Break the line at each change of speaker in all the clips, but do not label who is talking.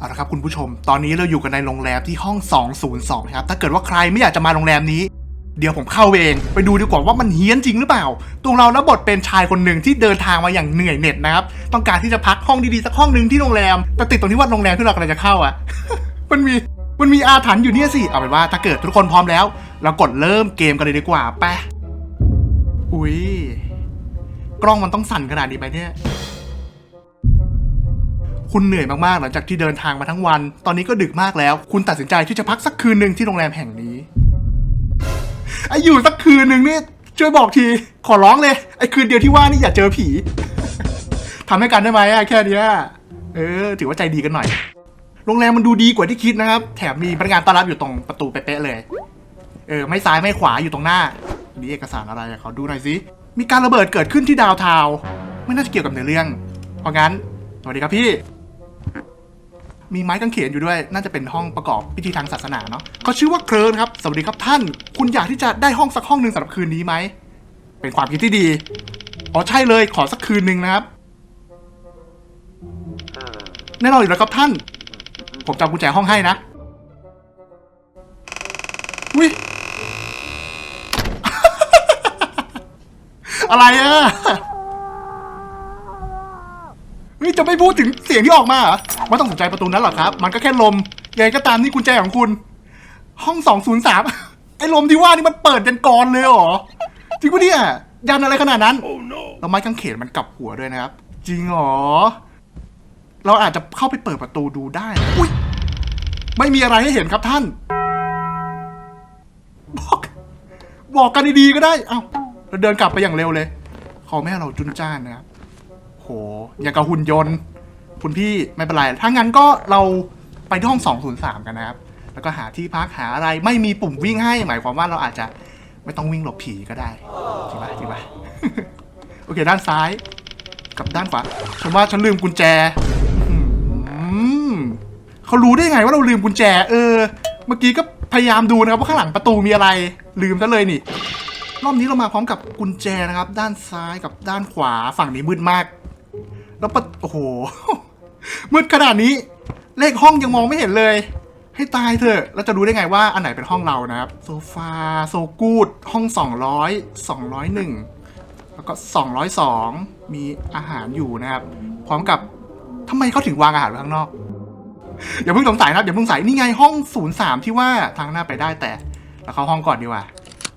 เอาละครับคุณผู้ชม ตอนนี้เราอยู่กันในโรงแรมที่ห้อง 202นะครับ ถ้าเกิดว่าใครไม่อยากจะมาโรงแรมนี้ เดี๋ยวผมเข้าเอง ไปดูดีกว่าว่ามันเฮี้ยนจริงหรือเปล่า ตัวเราแล้วบทเป็นชายคนหนึ่งที่เดินทางมาอย่างเหนื่อยเหน็ดนะครับ ต้องการที่จะพักห้องดีๆสักห้องหนึ่งที่โรงแรม แต่ติดตรงที่ว่าโรงแรมที่เรากำลังจะเข้าอะ มันมี มันมีอาถรรพ์อยู่เนี่ยสิ เอาเป็นว่าถ้าเกิดทุกคนพร้อมแล้ว เรากดเริ่มเกมกันเลยดีกว่าไป อุ้ย กล้องมันต้องสั่นขนาดนี้ไหมเนี่ย คุณเหนื่อยมากๆหลังจากที่เดินทางมาทั้งวัน ตอนนี้ก็ดึกมากแล้ว คุณตัดสินใจที่จะพักสักคืนหนึ่งที่โรงแรมแห่งนี้ไอ้อยู่สักคืนหนึ่งนี่ช่วยบอกที ขอร้องเลยไอ้คืนเดียวที่ว่านี่อย่าเจอผีทำให้กันได้ไหมแค่เนี้ยเออ ถือว่าใจดีกันหน่อย โรงแรมมันดูดีกว่าที่คิดนะครับ แถมมีพนักงานต้อนรับอยู่ตรงประตูเป๊ะเลย เออ ไม่ซ้ายไม่ขวาอยู่ตรงหน้ามีเอกสารอะไรขอดูหน่อยสิมีการระเบิดเกิดขึ้นที่ดาวทาวไม่น่าจะเกี่ยวกับเนื้อเรื่อง เพราะงั้น สวัสดีครับพี่ มีไม้กางเขนอยู่ด้วย น่าจะเป็นห้องประกอบพิธีทางศาสนาเนาะเขาชื่อว่าเคลิร์นครับ สวัสดีครับท่าน คุณอยากที่จะได้ห้องสักห้องหนึ่งสำหรับคืนนี้ไหม เป็นความคิดที่ดี อ๋อใช่เลยขอสักคืนหนึ่งนะครับ แน่นอนอยู่แล้วครับท่าน ผมจะเอากุญแจห้องให้นะอุ้ยอะไรอะ จะไม่พูดถึงเสียงที่ออกมาเหรอไม่ต้องสนใจประตูนั้นหรอกครับ มันก็แค่ลมยังไงก็ตามนี่กุญแจของคุณ ห้องสองศูนย์สามไอ้ลมที่ว่านี่มันเปิดยันกรเลยเหรอจริงปะเนี่ยยันอะไรขนาดนั้นแล้วไม้กางเขนมันกลับหัวด้วยนะครับ จริงเหรอเราอาจจะเข้าไปเปิดประตูดูได้อุ้ยไม่มีอะไรให้เห็นครับท่าน บอก บอกกันดีๆก็ได้ เอ้าเราเดินกลับไปอย่างเร็วเลยขาไม่เราจุนจ้านนะครับ อย่างกับหุ่นยนต์ คุณพี่ไม่เป็นไร ถ้างั้นก็เราไปที่ห้อง 203 กันนะครับ แล้วก็หาที่พักหาอะไรไม่มีปุ่มวิ่งให้ หมายความว่าเราอาจจะไม่ต้องวิ่งหลบผีก็ได้จริงปะจริงปะ โอเค ด้านซ้ายกับด้านขวาฉันว่าฉันลืมกุญแจอืมเขารู้ได้ไงว่าเราลืมกุญแจ เออ เมื่อกี้ก็พยายามดูนะครับว่าข้างหลังประตูมีอะไร ลืมซะเลยนี่รอบนี้เรามาพร้อมกับกุญแจนะครับ ด้านซ้ายกับด้านขวาฝั่งนี้มืดมาก แล้วปะโอ้โห มืดขนาดนี้ เลขห้องยังมองไม่เห็นเลย ให้ตายเถอะ แล้วจะรู้ได้ไงว่าอันไหนเป็นห้องเรานะครับ โซฟา โซกูด ห้อง 200 201 แล้วก็ 202 มีอาหารอยู่นะครับ พร้อมกับทำไมเขาถึงวางอาหารไว้ข้างนอก อย่าเพิ่งสงสัยนะครับ อย่าเพิ่งสงสัยนี่ไงห้อง 03 ที่ว่าทางหน้าไปได้แต่เราเข้าห้องก่อนดีกว่า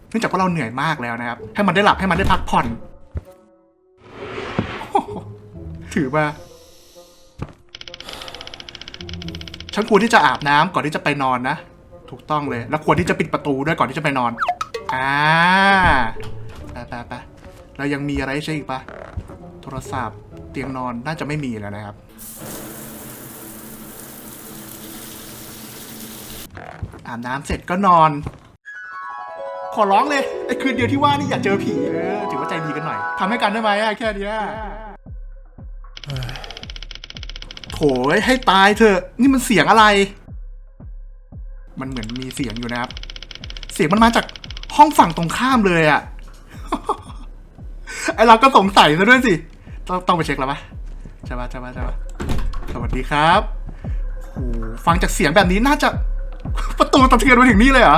เนื่องจากว่าเราเหนื่อยมากแล้วนะครับ ให้มันได้หลับให้มันได้พักผ่อน ถือว่าฉันควรที่จะอาบน้ำก่อนที่จะไปนอนนะ ถูกต้องเลย แล้วควรที่จะปิดประตูด้วยก่อนที่จะไปนอน อ่าไปไปไปเรายังมีอะไรใช้อีกปะโทรศัพท์ เตียงนอนน่าจะไม่มีแล้วนะครับ อาบน้ำเสร็จก็นอน ขอร้องเลยไอ้คืนเดียวที่ว่านี่อย่าเจอผีเออถือว่าใจดีกันหน่อยทำให้กันได้ไหมแค่นี้ โถยให้ตายเถอะ นี่มันเสียงอะไร มันเหมือนมีเสียงอยู่นะครับ เสียงมันมาจากห้องฝั่งตรงข้ามเลยอะไอเราก็สงสัยซะด้วยสิ ต้องต้องไปเช็คแล้วปะใช่ปะใช่ปะใช่ปะสวัสดีครับโอ้ฟังจากเสียงแบบนี้น่าจะ ประตูสะเทือนมาถึงนี่เลยเหรอ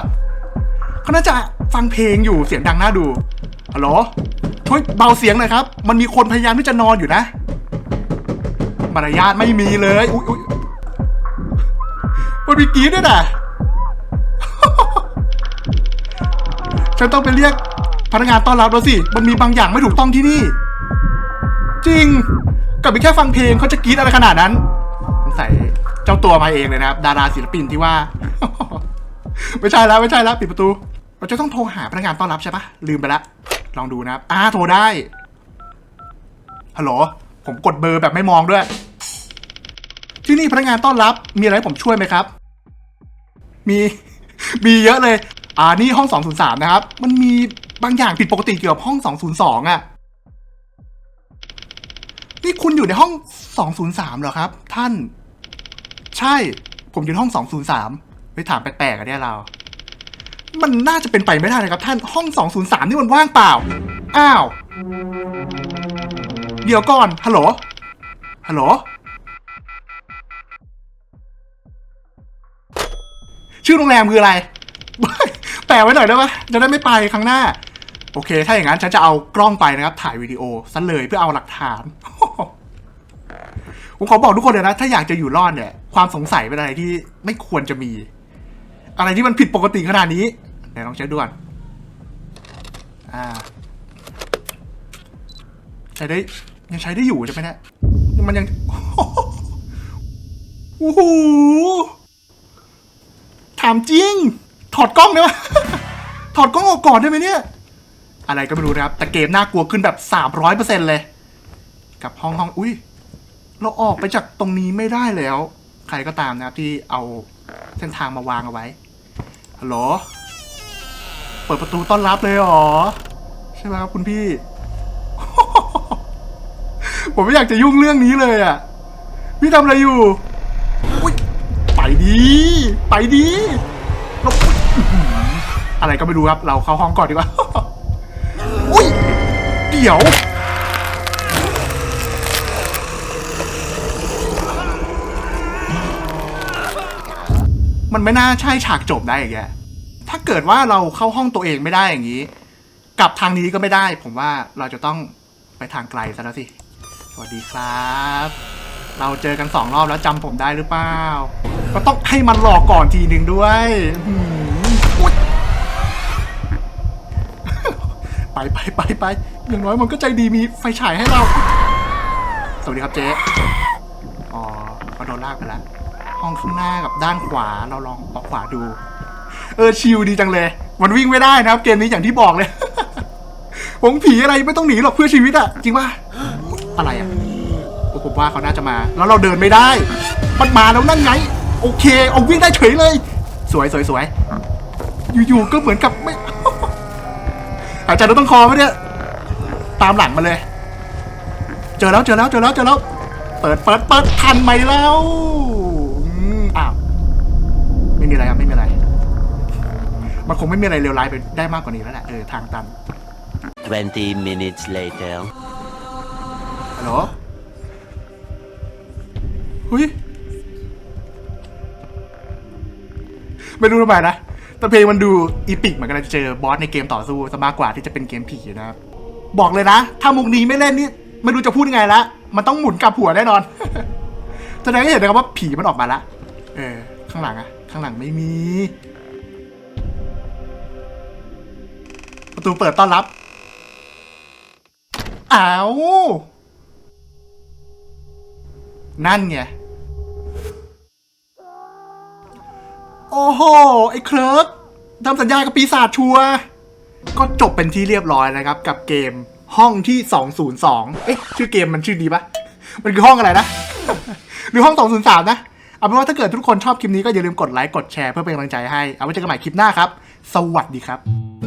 เขาน่าจะฟังเพลงอยู่เสียงดังน่าดูฮัลโหลช่วยเบาเสียงหน่อยครับ มันมีคนพยายามที่จะนอนอยู่นะ มารยาทไม่มีเลย อุ๊ยอุ๊ยมันมีกรีดด้วยนะฉันต้องไปเรียกพนักงานต้อนรับแล้วสิ มันมีบางอย่างไม่ถูกต้องที่นี่ จริง กับไปแค่ฟังเพลงเขาจะกรีดอะไรขนาดนั้นสงสัยเจ้าตัวมาเองเลยนะครับ ดาราศิลปินที่ว่า ไม่ใช่แล้วไม่ใช่แล้วปิดประตู เราจะต้องโทรหาพนักงานต้อนรับใช่ปะลืมไปละ ลองดูนะครับ อ่าโทรได้ฮัลโหลผมกดเบอร์แบบไม่มองด้วย ที่นี่พนักงานต้อนรับมีอะไรให้ผมช่วยไหมครับ มี มีเยอะเลย อ่านี่ห้อง 203 นะครับ มันมีบางอย่างผิดปกติเกี่ยวกับห้อง 202 อะ นี่คุณอยู่ในห้อง 203 เหรอครับ ท่าน ใช่ ผมอยู่ห้อง 203 ไปถามแปลกๆอะเนี่ยเรา มันน่าจะเป็นไปไม่ได้นะครับ ท่าน ห้อง 203 นี่มันว่างเปล่า อ้าว เดี๋ยวก่อน ฮัลโหล ฮัลโหล ชื่อโรงแรมคืออะไร แปลไว้หน่อยได้ไหมจะได้ไม่ไปครั้งหน้า โอเค ถ้าอย่างนั้นฉันจะเอากล้องไปนะครับ ถ่ายวิดีโอซะเลยเพื่อเอาหลักฐาน ผมขอบอกทุกคนเลยนะ ถ้าอยากจะอยู่รอดเนี่ย ความสงสัยเป็นอะไรที่ไม่ควรจะมี อะไรที่มันผิดปกติขนาดนี้ไหนลองเช็คดูก่อนอ่าใช้ได้ยังใช้ได้อยู่ใช่ไหมเนี่ยมันยังโอ้โหามจริง ถอดกล้องได้ไหมถอดกล้องออกก่อนได้ไหมเนี่ย อะไรก็ไม่รู้นะครับ แต่เกมน่ากลัวขึ้นแบบสามร้อยเปอร์เซ็นเลย กับห้องห้องอุ้ย เราออกไปจากตรงนี้ไม่ได้แล้ว ใครก็ตามนะครับที่เอาเส้นทางมาวางเอาไว้ฮัลโหล เปิดประตูต้อนรับเลยหรอ ใช่ไหมครับคุณพี่ ผมไม่อยากจะยุ่งเรื่องนี้เลยอะ พี่ทำอะไรอยู่ อุ๊ยไปดี ไปดีเราอุ๊ยอื้อหืออะไรก็ไม่รู้ครับ เราเข้าห้องก่อนดีกว่า อุ้ย เดี๋ยว มันไม่น่าใช่ฉากจบได้อย่างเงี้ยถ้าเกิดว่าเราเข้าห้องตัวเองไม่ได้อย่างนี้ กลับทางนี้ก็ไม่ได้ ผมว่าเราจะต้องไปทางไกลซะแล้วสิ สวัสดีครับ เราเจอกันสองรอบแล้วจำผมได้หรือเปล่า ก็ต้องให้มันหลอกก่อนทีหนึ่งด้วยหืมอุ๊ยไปไปไปไปอย่างน้อยมันก็ใจดีมีไฟฉายให้เรา สวัสดีครับเจ๊ อ๋อเขาโดนลากไปแล้ว ห้องข้างหน้ากับด้านขวาเราลองออกขวาดู เออชิลดีจังเลย มันวิ่งไม่ได้นะครับ เกมนี้อย่างที่บอกเลยผมผีอะไรไม่ต้องหนีหรอกเพื่อชีวิตอะจริงป่ะอะไรอะ ว่าเขาน่าจะมา แล้วเราเดินไม่ได้ มันมาแล้วนั่นไง โอเค เอาวิ่งได้เฉยเลย สวยสวยสวยอยู่ๆก็เหมือนกับไม่หายใจเราต้องคอไหมเนี่ยตามหลังมาเลย เจอแล้วเจอแล้วเจอแล้วเจอแล้ว เปิดเปิดเปิดทันไหมแล้วอืมอ้าวไม่มีอะไรครับไม่มีอะไร มันคงไม่มีอะไรเลวร้ายไปได้มากกว่านี้แล้วแหละเออทางตัน
20 minutes later.
ฮัลโหล ฮ้ยไม่รู้ทำไมนะ แต่เพลงมันดูอีปิกเหมือนกันจะเจอบอสในเกมต่อสู้ซะมากกว่าที่จะเป็นเกมผีนะครับบอกเลยนะ ถ้ามุกนี้ไม่เล่นนี่ไม่รู้จะพูดยังไงละ มันต้องหมุนกลับหัวแน่นอน แสดงให้เห็นนะครับว่าผีมันออกมาละ เออ ข้างหลังอะข้างหลังไม่มี ประตูเปิดต้อนรับ อ้าว นั่นไง โอ้โห ไอ้เคิร์กทำสัญญากับปีศาจชัว ก็จบเป็นที่เรียบร้อยนะครับ กับเกมห้องที่ 202 เอ๊ะ ชื่อเกมมันชื่อดีปะมันคือห้องอะไรนะ หรือห้อง 203 นะ เอาเป็นว่าถ้าเกิดทุกคนชอบคลิปนี้ก็อย่าลืมกดไลค์ กดแชร์เพื่อเป็นกำลังใจให้ เอาไว้เจอกันใหม่คลิปหน้าครับ สวัสดีครับ